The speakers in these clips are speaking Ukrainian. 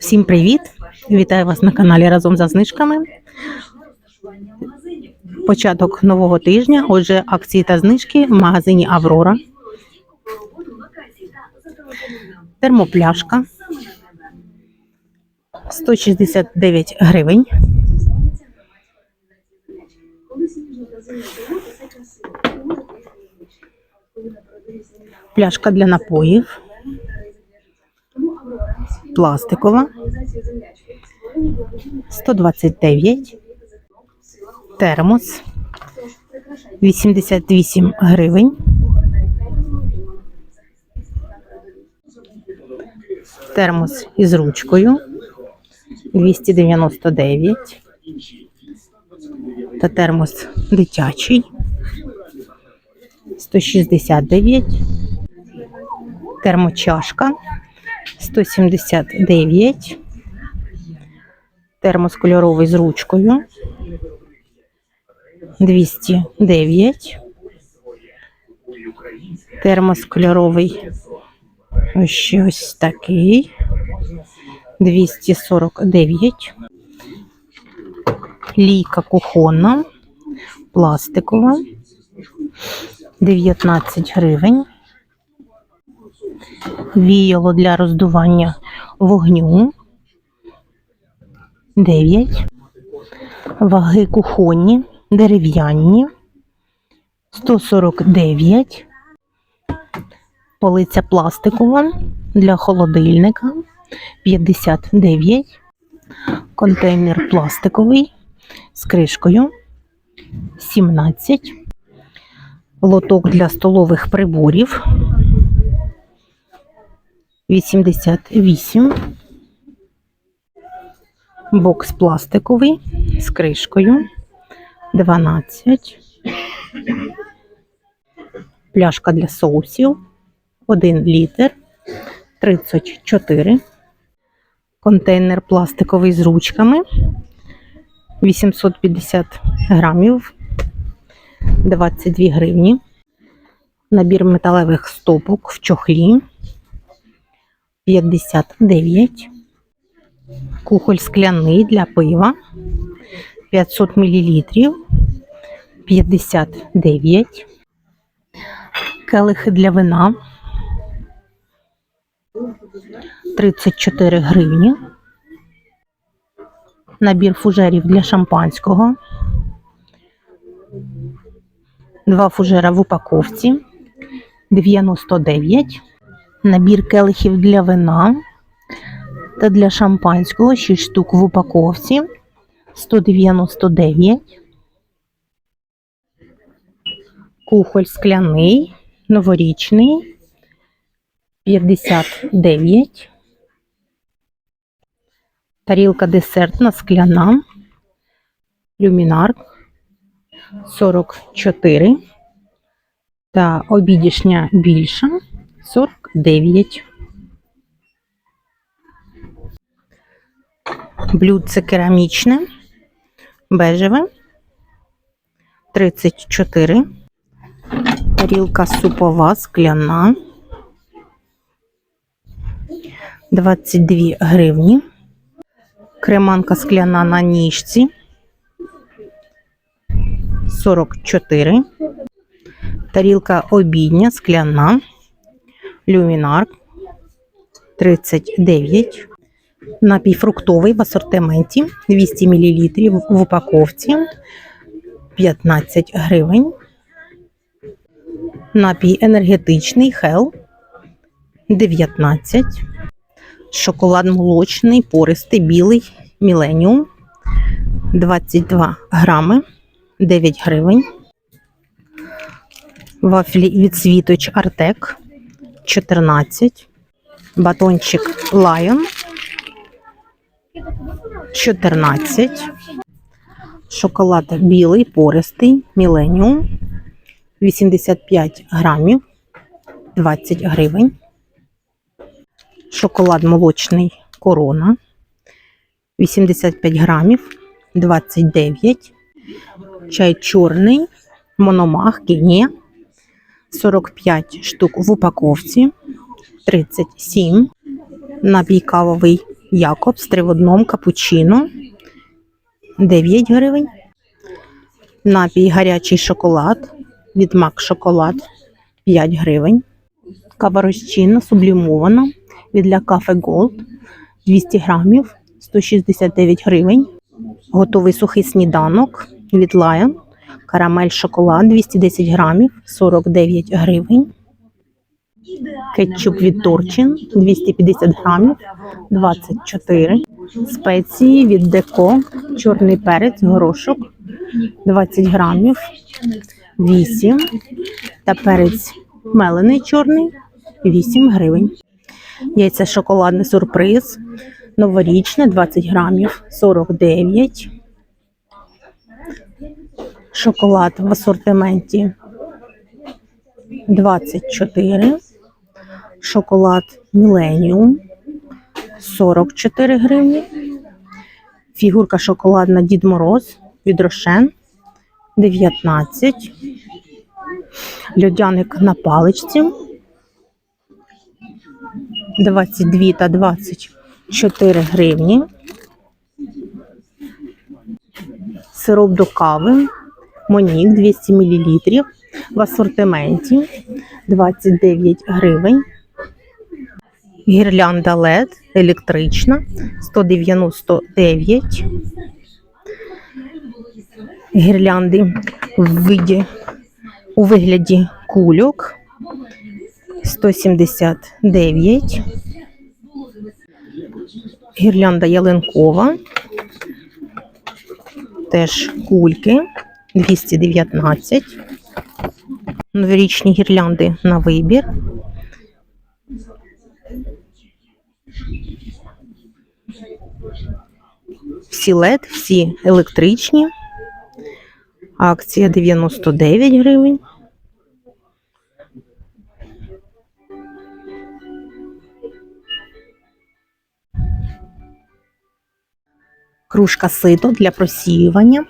Всім привіт! Вітаю вас на каналі разом за знижками. Початок нового тижня. Отже, акції та знижки в магазині Аврора. Термопляшка 169 гривень. Пляшка для напоїв. Пластикова 129. Термос 88 гривень. Термос із ручкою 299. Та термос дитячий 169. Термочашка 179. Термос кольоровий з ручкою 209. Термос кольоровий ось ось такий 249. Лійка кухонна, пластикова 19 гривень. Віяло для роздування вогню 9. Ваги кухонні, дерев'яні 149. Полиця пластикова для холодильника 59. Контейнер пластиковий з кришкою 17. Лоток для столових приборів 88. Бокс пластиковий з кришкою 12. Пляшка для соусів 1 літр 34. Контейнер пластиковий з ручками 850 грамів 22 гривні. Набір металевих стопок в чохлі 59. Кухоль скляний для пива 500 мл 59. Келихи для вина 34 гривні. Набір фужерів для шампанського. Два фужера в упаковці 99. Набір келихів для вина та для шампанського 6 штук в упаковці 199. Кухоль скляний, новорічний 59. Тарілка десертна скляна. Люмінар 44. Та обідішня більша 49. Блюдце керамічне, бежеве 34. Тарілка супова скляна 22 гривні. Креманка скляна на ніжці 44. Тарілка обідня скляна. Люмінар 39. Напій фруктовий в асортименті 200 мл в упаковці 15 гривень. Напій енергетичний Hell 19. Шоколад молочний, пористий, білий, міленіум 22 грами 9 гривень. Вафлі від світоч Артек 14. Батончик Lion 14. Шоколад білий, пористий, міленіум 85 грамів 20 гривень. Шоколад молочний корона 85 грамів 29. Чай чорний, мономах, кіні 45 штук в упаковці 37. Напій кавовий Якобс три в одному капучино 9 гривень. Напій гарячий шоколад від Мак Шоколад 5 гривень. Кава розчинна, сублімована від La Cafe Gold 200 грамів 169 гривень. Готовий сухий сніданок від Lion. Карамель шоколад 210 грамів 49 гривень. Кетчуп від Торчин 250 грамів 24. Спеції від Деко, чорний перець, горошок 20 грамів 8. Та перець мелений чорний 8 гривень. Яйце шоколадний сюрприз. Новорічне 20 грамів 49. Шоколад в асортименті 24. Шоколад Міленіум 44 гривні. Фігурка шоколадна Дід Мороз від Рошен 19. Льодяник на паличці 22 та 24 гривні. Сироп до кави Монік 200 мл в асортименті 29 гривень. Гірлянда LED електрична 199. Гірлянди в виді, у вигляді кульок 179. Гірлянда ялинкова. Теж кульки 219. Новорічні гірлянди на вибір. Всі LED, всі електричні. Акція 99 гривень. Кружка сито для просіювання.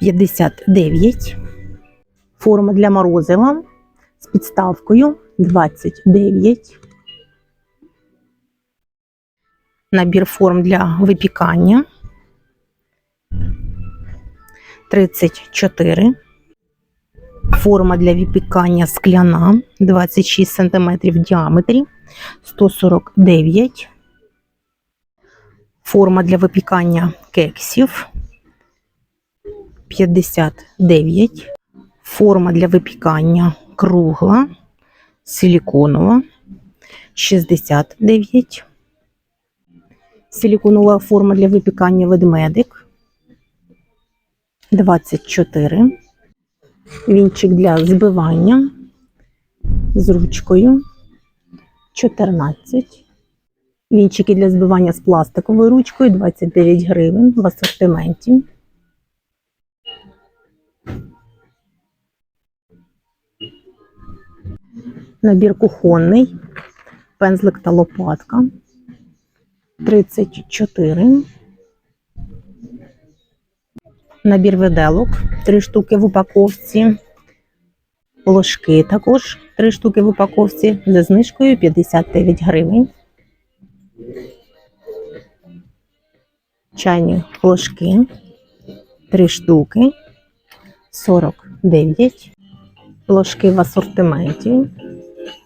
59. Форма для морозива з підставкою 29. Набір форм для випікання 34. Форма для випікання скляна 26 см в діаметрі 149. Форма для випікання кексів 59. Форма для випікання кругла, силіконова 69. Силіконова форма для випікання ведмедик 24. Вінчик для збивання з ручкою 14. Вінчики для збивання з пластиковою ручкою 29 гривень в асортименті. Набір кухонний, пензлик та лопатка 34. Набір виделок 3 штуки в упаковці. Ложки також 3 штуки в упаковці зі знижкою 59 гривень. Чайні ложки 3 штуки 49. Ложки в асортименті.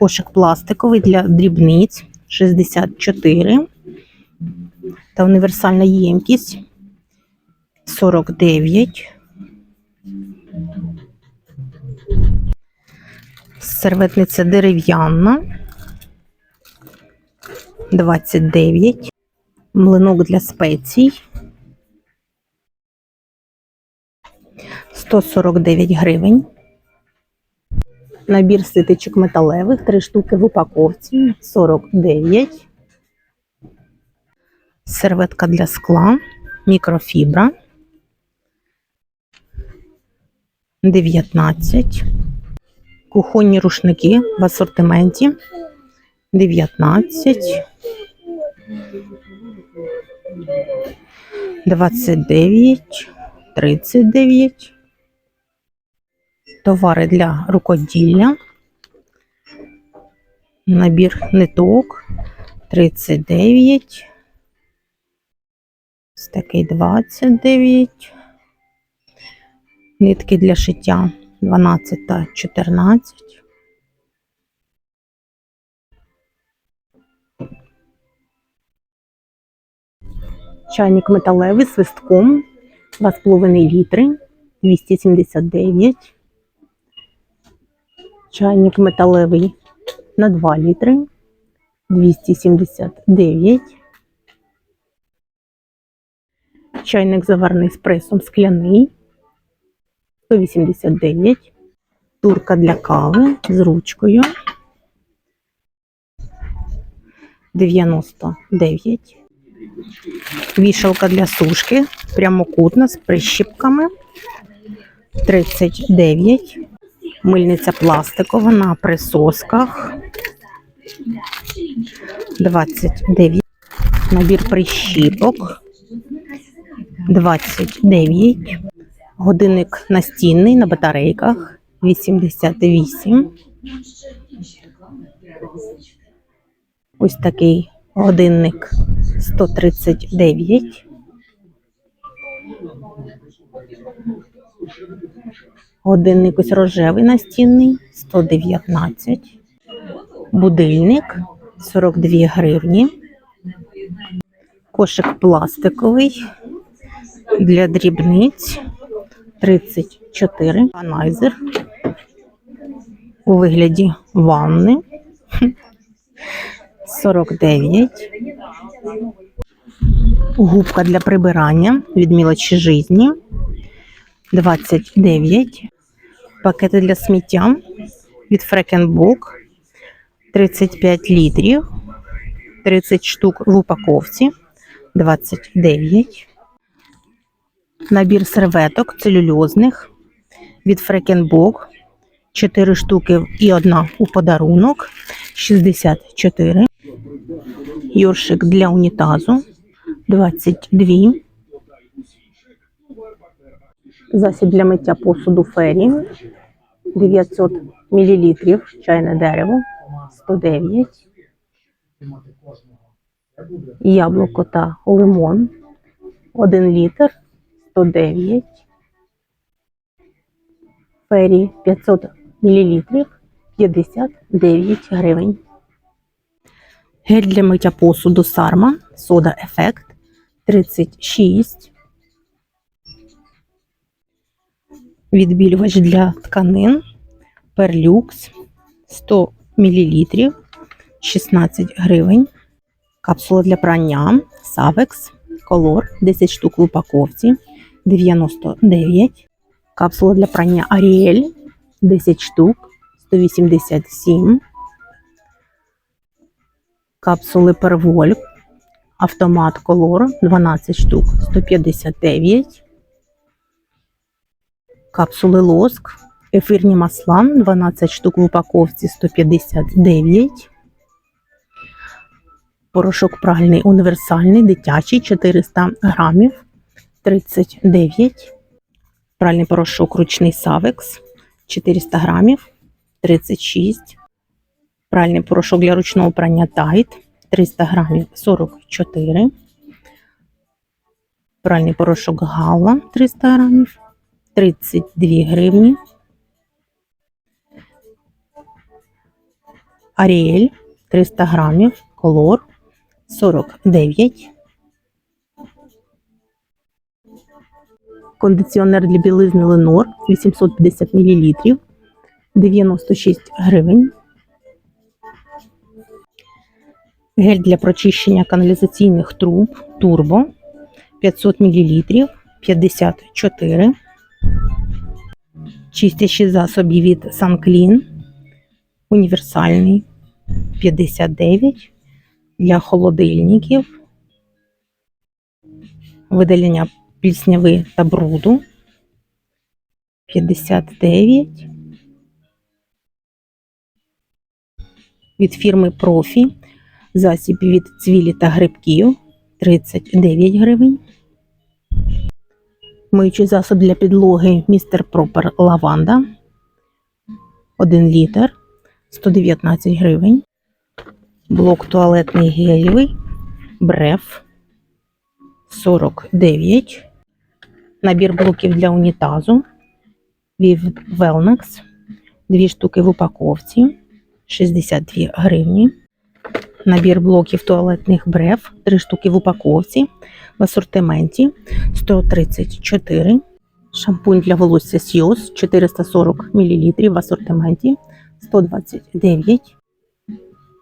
Кошик пластиковий для дрібниць 64 та універсальна ємкість 49. Серветниця дерев'яна 29. Млинок для спецій 149 гривень. Набір ситичок металевих, 3 штуки в упаковці 49. серветка для скла, мікрофібра 19. Кухонні рушники в асортименті 19. 29, 39. Товари для рукоділля. Набір ниток 39. Ось такий 29. Нитки для шиття 12 та 14. Чайник металевий з свистком 2,5 літри 279. Чайник металевий на 2 літри 279. Чайник заварний з пресом скляний 189. Турка для кави з ручкою 99. Вішалка для сушки прямокутна з прищіпками 39. Мильниця пластикова на присосках 29. Набір прищіпок 29. Годинник настінний на батарейках 88. Ось такий годинник 139. Годинник ось рожевий настінний 119. Будильник 42 гривні. Кошик пластиковий для дрібниць 34. Анайзер у вигляді ванни 49. Губка для прибирання від мілочі жизні 29. Пакети для сміття від Фрекенбок 35 літрів. 30 штук в упаковці 29. Набір серветок целюльозних від Фрекенбок 4 штуки і одна у подарунок 64. Йоршик для унітазу 22. Засіб для миття посуду фері 900 мл чайне дерево 109. Яблуко та лимон 1 літр 109. Фері 500 мл 59 гривень. Гель для миття посуду Сарма, сода ефект 36. Відбілювач для тканин Перлюкс 100 мл 16 гривень. Капсула для прання Савекс Колор 10 штук в упаковці 99. Капсула для прання Аріель 10 штук 187. Капсули Первольк Автомат Колор 12 штук 159. Капсули лоск. Ефірні масла 12 штук в упаковці 159. Порошок пральний універсальний, дитячий 400 грамів 39. Пральний порошок ручний Савекс 400 грамів 36. Пральний порошок для ручного прання Тайт 300 грамів 44. Пральний порошок Гала 300 грамів 32 гривні. Аріель 300 грамів, колор 49. Кондиціонер для білизни Ленор 850 мл 96 гривень. Гель для прочищення каналізаційних труб Турбо 500 мл 54. Чистящий засобів від Санклін універсальний 59 для холодильників видалення плісняви та бруду 59. Від фірми Профі засіб від цвілі та грибків 39 гривень. Миючий засоб для підлоги Містер Пропер Лаванда 1 літр 119 гривень. Блок туалетний гелєвий Бреф 49. Набір блоків для унітазу Viv Wellnex. Дві штуки в упаковці 62 гривні. Набір блоків туалетних брев, 3 штуки в упаковці в асортименті 134. Шампунь для волосся Сіос 440 мл в асортименті 129.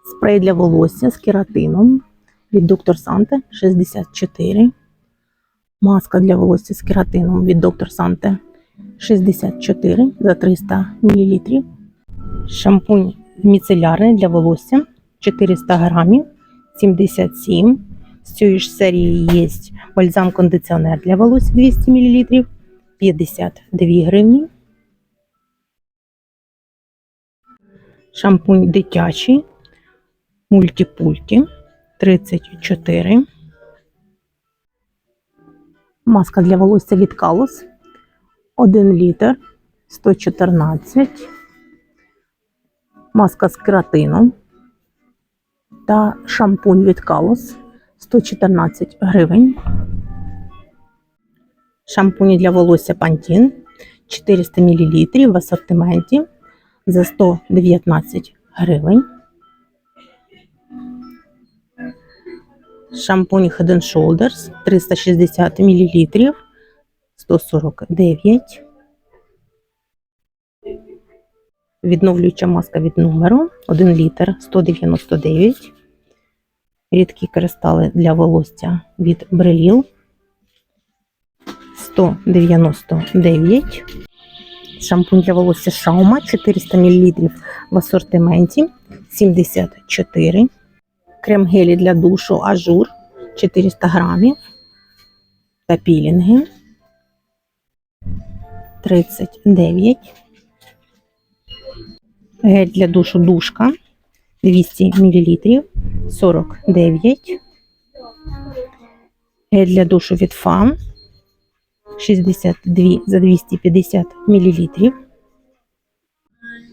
Спрей для волосся з кератином від Доктор Санте 64. Маска для волосся з кератином від Доктор Санте 64 за 300 мл. Шампунь міцелярний для волосся 400 грамів 77. З цієї ж серії є бальзам-кондиціонер для волосся 200 мл 52 гривні. Шампунь дитячий мультипульті 34. Маска для волосся від Калос 1 літр 114. Маска з кератином та шампунь від Калос 114 гривень. Шампуні для волосся Pantene 400 мл в асортименті за 119 гривень. Шампунь Head and Shoulders 360 мл 149. Відновлююча маска від номеру 1 літр 199. Рідкі кристали для волосся від Бреліл 199. Шампунь для волосся Шаума 400 мл в асортименті 74. Крем гелі для душу Ажур 400 грамів. Та пілінги 39. Гель для душу душка 200 мл 49. Гель для душу від ФАМ 62 за 250 мл.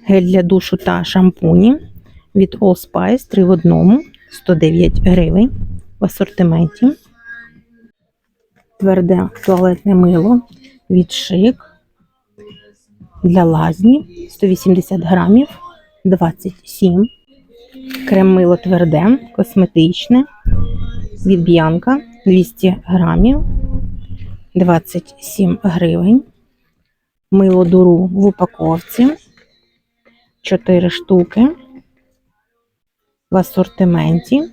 Гель для душу та шампуні від All Spice 3 в одному 109 гривень в асортименті. Тверде туалетне мило від шик для лазні 180 грамів 27. Крем мило тверде, косметичне від Б'янка 200 грамів 27 гривень. Мило дуру в упаковці 4 штуки. В асортименті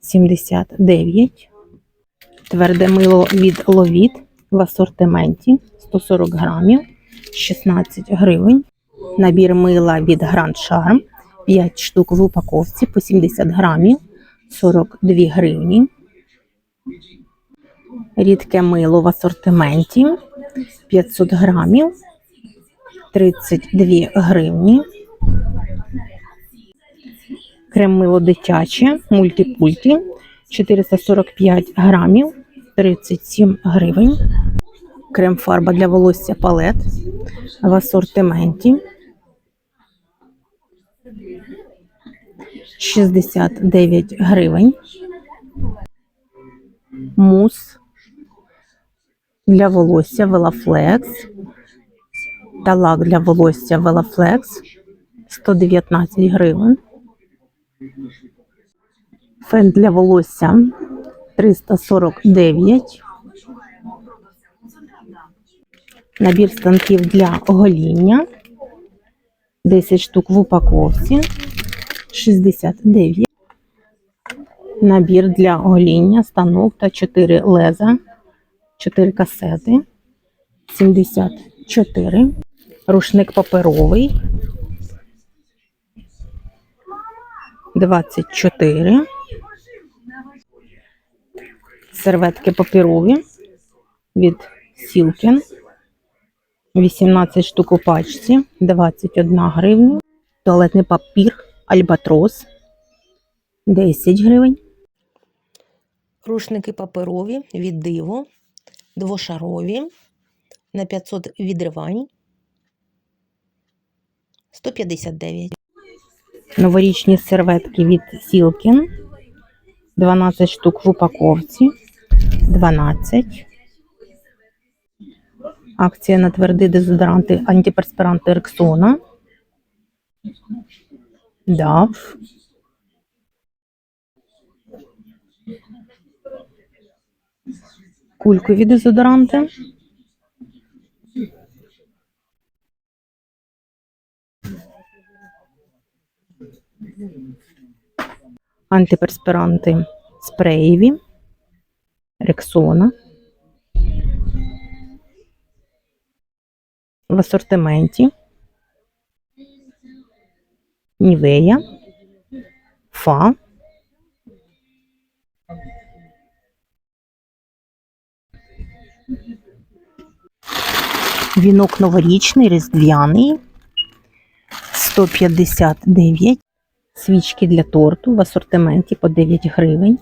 79. Тверде мило від Ловіт в асортименті 140 грамів 16 гривень. Набір мила від Grand Charm 5 штук в упаковці по 70 грамів 42 гривні. Рідке мило в асортименті 500 грамів 32 гривні. Крем мило дитяче, мультипульті 445 грамів 37 гривень. Крем фарба для волосся палет в асортименті 69 гривень. Мус для волосся Велафлекс та лак для волосся Велафлекс 119 гривень. Фен для волосся 349. Набір станків для огоління 10 штук в упаковці 69. Набір для огоління, станок та 4 леза, 4 касети 74. Рушник паперовий 24. Серветки паперові від Сілкін. 18 штук у пачці, 21 гривня. Туалетний папір Альбатрос 10 гривень. Рушники паперові від диво, двошарові на 500 відривань 159. Новорічні серветки від Сілкін 12 штук в упаковці 12. Акція на тверді дезодоранти антиперспіранти Рексона. DAF. Кулькові дезодоранти. Антиперспіранти спреєві. Рексона. В асортименті. Нівея. Фа. Вінок новорічний, різдвяний. 159. Свічки для торту в асортименті по 9 гривень.